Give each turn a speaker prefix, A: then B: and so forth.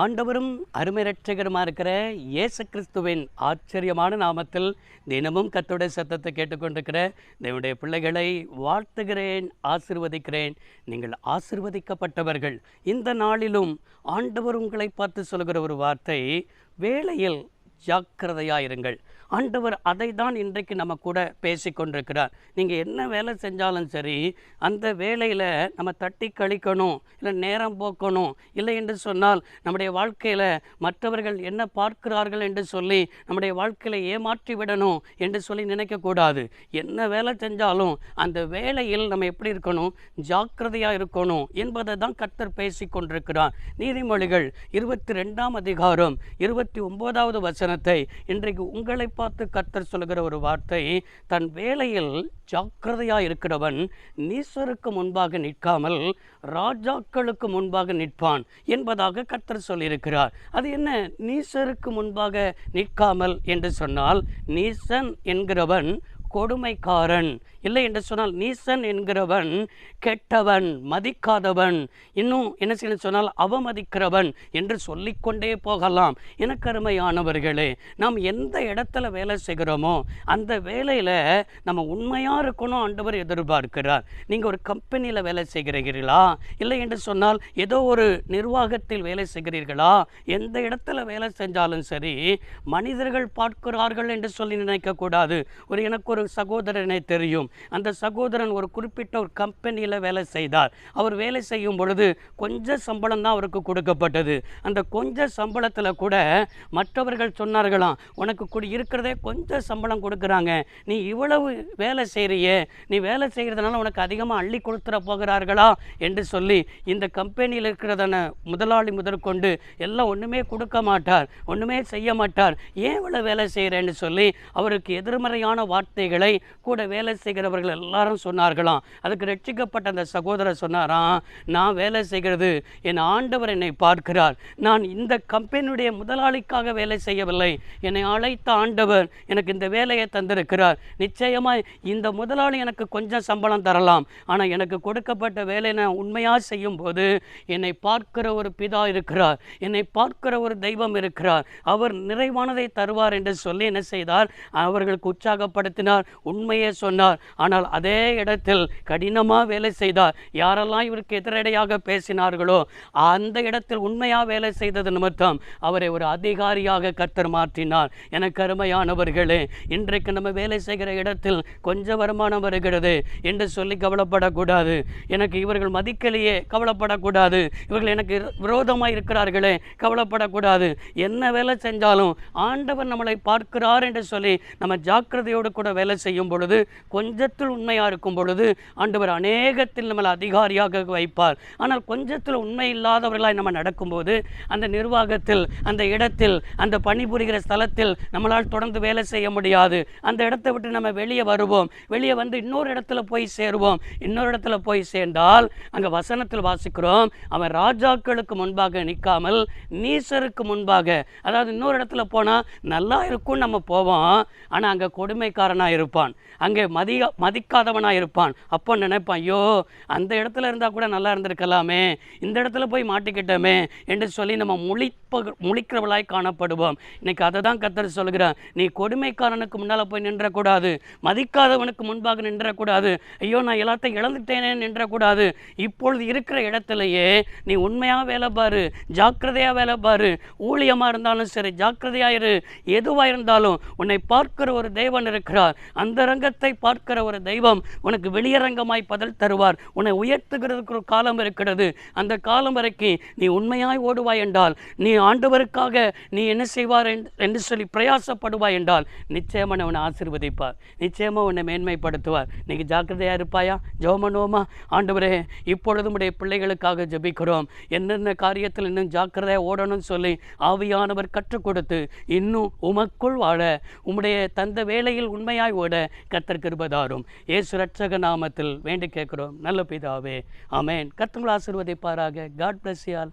A: ஆண்டவரும் அருமை ரட்சகருமா இருக்கிற இயேசு கிறிஸ்துவின் ஆச்சரியமான நாமத்தில் தினமும் கத்தோடைய சத்தத்தை கேட்டுக்கொண்டிருக்கிற தேவனுடைய பிள்ளைகளை வாழ்த்துகிறேன் ஆசிர்வதிக்கிறேன். நீங்கள் ஆசிர்வதிக்கப்பட்டவர்கள். இந்த நாளிலும் ஆண்டவர் உங்களை பார்த்து சொல்கிற ஒரு வார்த்தை வேளையில் ஜாக்கிரதையாயிருங்கள். ஆண்டவர் அதை தான் இன்றைக்கு நம்ம கூட பேசி கொண்டிருக்கிறார் நீங்கள் என்ன வேலை செஞ்சாலும் சரி அந்த வேலையில் நம்ம தட்டி கழிக்கணும் இல்லை நேரம் போக்கணும் இல்லை என்று சொன்னால் நம்முடைய வாழ்க்கையில் மற்றவர்கள் என்ன பார்க்கிறார்கள் என்று சொல்லி நம்முடைய வாழ்க்கையில் ஏமாற்றி விடணும் என்று சொல்லி நினைக்கக்கூடாது. என்ன வேலை செஞ்சாலும் அந்த வேலையில் நம்ம எப்படி இருக்கணும்? ஜாக்கிரதையாக இருக்கணும் என்பதை தான் கர்த்தர் பேசி கொண்டிருக்கிறார் நீதிமொழிகள் இருபத்தி ரெண்டாம் அதிகாரம் இருபத்தி ஒன்பதாவது வசனத்தை இன்றைக்கு உங்களை பார்த்து கர்த்தர் சொல்லுகிற ஒரு வார்த்தை தன் வேலையில் ஜாக்கிரதையாக இருக்கிறவன் நீசருக்கு முன்பாக நிற்காமல் ராஜாக்களுக்கு முன்பாக நிற்பான் என்பதாக கர்த்தர் சொல்லியிருக்கிறார். அது என்ன? நீசருக்கு முன்பாக நிற்காமல் என்று சொன்னால் நீசன் என்கிறவன் கொடுமைக்காரன். இல்லை என்று சொன்னால் நீசன் என்கிறவன் கெட்டவன் மதிக்காதவன் இன்னும் என்ன செய்யணும் சொன்னால் அவமதிக்கிறவன் என்று சொல்லிக்கொண்டே போகலாம். எனக்கருமையானவர்களே நாம் எந்த இடத்துல வேலை செய்கிறோமோ அந்த வேலையில் நம்ம உண்மையாக இருக்கணும் ஆண்டவர் எதிர்பார்க்கிறார். நீங்கள் ஒரு கம்பெனியில் வேலை செய்கிறீர்களா? இல்லை என்று சொன்னால் ஏதோ ஒரு நிர்வாகத்தில் வேலை செய்கிறீர்களா? எந்த இடத்துல வேலை செஞ்சாலும் சரி மனிதர்கள் பார்க்கிறார்கள் என்று சொல்லி நினைக்கக்கூடாது. ஒரு எனக்கு ஒரு சகோதரனை தெரியும். அந்த சகோதரன் ஒரு குறிப்பிட்ட ஒரு கம்பெனியில் வேலை செய்தார். அவர் வேலை செய்யும் பொழுது கொஞ்சம் சம்பளம் தான் அவருக்கு கொடுக்கப்பட்டது. அந்த கொஞ்ச சம்பளத்தில் கூட மற்றவர்கள் சொன்னார்களாம் உனக்கு குடி இருக்கிறதே கொஞ்சம் சம்பளம் கொடுக்குறாங்க. நீ இவ்வளவு வேலை செய்கிறியே நீ வேலை செய்கிறதுனால உனக்கு அதிகமாக அள்ளி கொடுத்துட போகிறார்களா? என்று சொல்லி இந்த கம்பெனியில் இருக்கிறதான முதலாளி முதற்கொண்டு எல்லாம் ஒன்றுமே கொடுக்க மாட்டார் ஒன்றுமே செய்ய மாட்டார். ஏன் இவ்வளோ வேலை செய்கிறேன்னு சொல்லி அவருக்கு எதிர்மறையான வார்த்தைகள் கூட வேலை செய்கிறவர்கள் எல்லாரும் சொன்னார்களாம். அதுக்கு ரட்சிக்கப்பட்ட அந்த சகோதரர் சொன்னாராம் நான் வேலை செய்கிறது என் ஆண்டவர் என்னை பார்க்கிறார். நான் இந்த கம்பெனியுடைய முதலாளிக்காக வேலை செய்யவில்லை. என்னை அழைத்த ஆண்டவர் எனக்கு இந்த வேலையை தந்திருக்கிறார். நிச்சயமாக இந்த முதலாளி எனக்கு கொஞ்சம் சம்பளம் தரலாம். ஆனால் எனக்கு கொடுக்கப்பட்ட வேலையை நான் உண்மையாக செய்யும்போது என்னை பார்க்கிற ஒரு பிதா இருக்கிறார். என்னை பார்க்கிற ஒரு தெய்வம் இருக்கிறார். அவர் நிறைவானதை தருவார் என்று சொல்லி என்ன செய்தார்? அவர்களுக்கு உற்சாகப்படுத்தினார். உண்மையை சொன்னார். ஆனால் அதே இடத்தில் கடினமாக வேலை செய்தார். யாரெல்லாம் இவருக்கு எதிரடையாக பேசினார்களோ அந்த இடத்தில் உண்மையாக வேலை செய்தது நிமித்தம் அவரை ஒரு அதிகாரியாக கர்த்தர் மாற்றினார். எனக்கு அருமையானவர்களே இன்றைக்கு நம்ம வேலை செய்கிற இடத்தில் கொஞ்சம் வருமானம் வருகிறது என்று சொல்லி கவலைப்படக்கூடாது. எனக்கு இவர்கள் மதிக்கலையே கவலைப்படக்கூடாது. இவர்கள் எனக்கு விரோதமாக இருக்கிறார்களே கவலைப்படக்கூடாது. என்ன வேலை செஞ்சாலும் ஆண்டவர் நம்மளை பார்க்கிறார் என்று சொல்லி நம்ம ஜாக்கிரதையோடு கூட வேலை செய்யும் பொழுது கொஞ்சத்தில் உண்மையாக இருக்கும் பொழுது ஆண்டவர் அநேகத்தில் நம்மளை அதிகாரியாக வைப்பார். ஆனால் கொஞ்சத்தில் உண்மை இல்லாதவர்களாய் நம்ம நடக்கும்போது அந்த நிர்வாகத்தில் அந்த இடத்தில் அந்த பணிபுரிகிற ஸ்தலத்தில் நம்மளால் தொடர்ந்து வேலை செய்ய முடியாது. அந்த இடத்தை விட்டு நம்ம வெளியே வருவோம். வெளியே வந்து இன்னொரு இடத்துல போய் சேருவோம். இன்னொரு இடத்துல போய் சேர்ந்தால் அங்கே வசனத்தில் வாசிக்கிறோம் அவன் ராஜாக்களுக்கு முன்பாக நிற்காமல் நீசருக்கு முன்பாக அதாவது இன்னொரு இடத்துல போனால் நல்லா இருக்கும்னு நம்ம போவோம். ஆனால் அங்கே கொடுமைக்காரனாக இருப்பான். அங்கே மதி மதிக்காதவனாக இருப்பான். அப்போ நினைப்பான் ஐயோ அந்த இடத்துல இருந்தால் கூட நல்லா இருந்திருக்கலாமே. இந்த இடத்துல போய் மாட்டிக்கிட்டோமே என்று சொல்லி நம்ம முழிப்ப முழிக்கிறவளாய் காணப்படுவோம். இன்னைக்கு அதை தான் கத்தர் சொல்கிறான் நீ கொடுமைக்காரனுக்கு முன்னால் போய் நின்றக்கூடாது. மதிக்காதவனுக்கு முன்பாக நின்றக்கூடாது. ஐயோ நான் எல்லாத்தையும் இழந்துட்டேனே நின்றக்கூடாது. இப்பொழுது இருக்கிற இடத்துலையே நீ உண்மையாக வேலை பாரு. ஜாக்கிரதையாக வேலை பாரு. ஊழியமாக இருந்தாலும் சரி ஜாக்கிரதையாக இரு. எதுவாக இருந்தாலும் உன்னை பார்க்கிற ஒரு தெய்வன் இருக்கிறார். அந்த ரங்கத்தை பார்க்கிற ஒரு தெய்வம் உனக்கு வெளியரங்கமாய் பதில் தருவார். உன்னை உயர்த்துகிறதுக்கு ஒரு காலம் இருக்கிறது. அந்த காலம் வரைக்கும் நீ உண்மையாய் ஓடுவாய் என்றால் நீ ஆண்டவருக்காக நீ என்ன செய்வார் என்று- சொல்லி பிரயாசப்படுவாய் என்றால் நிச்சயமாக உன்னை ஆசிர்வதிப்பார். நிச்சயமாக உன்னை மேன்மைப்படுத்துவார். நீங்கள் ஜாக்கிரதையாக இருப்பாயா? ஜோமனோமா ஆண்டவரே இப்பொழுது உடைய பிள்ளைகளுக்காக ஜபிக்கிறோம். என்னென்ன காரியத்தில் இன்னும் ஜாக்கிரதையாக ஓடணும்னு சொல்லி ஆவியானவர் கற்றுக் கொடுத்து இன்னும் உமக்குள் வாழ உம்முடைய தந்த வேலையில் உண்மையாய் ஓட கத்தர் கிருபதாரும். ஏசு ரட்சக நாமத்தில் வேண்டி கேட்கிறோம். நல்ல பிதாவே. அமேன் கத்தங்களை ஆசிர்வதிப்பாராக. காட் பிளஸ் யால்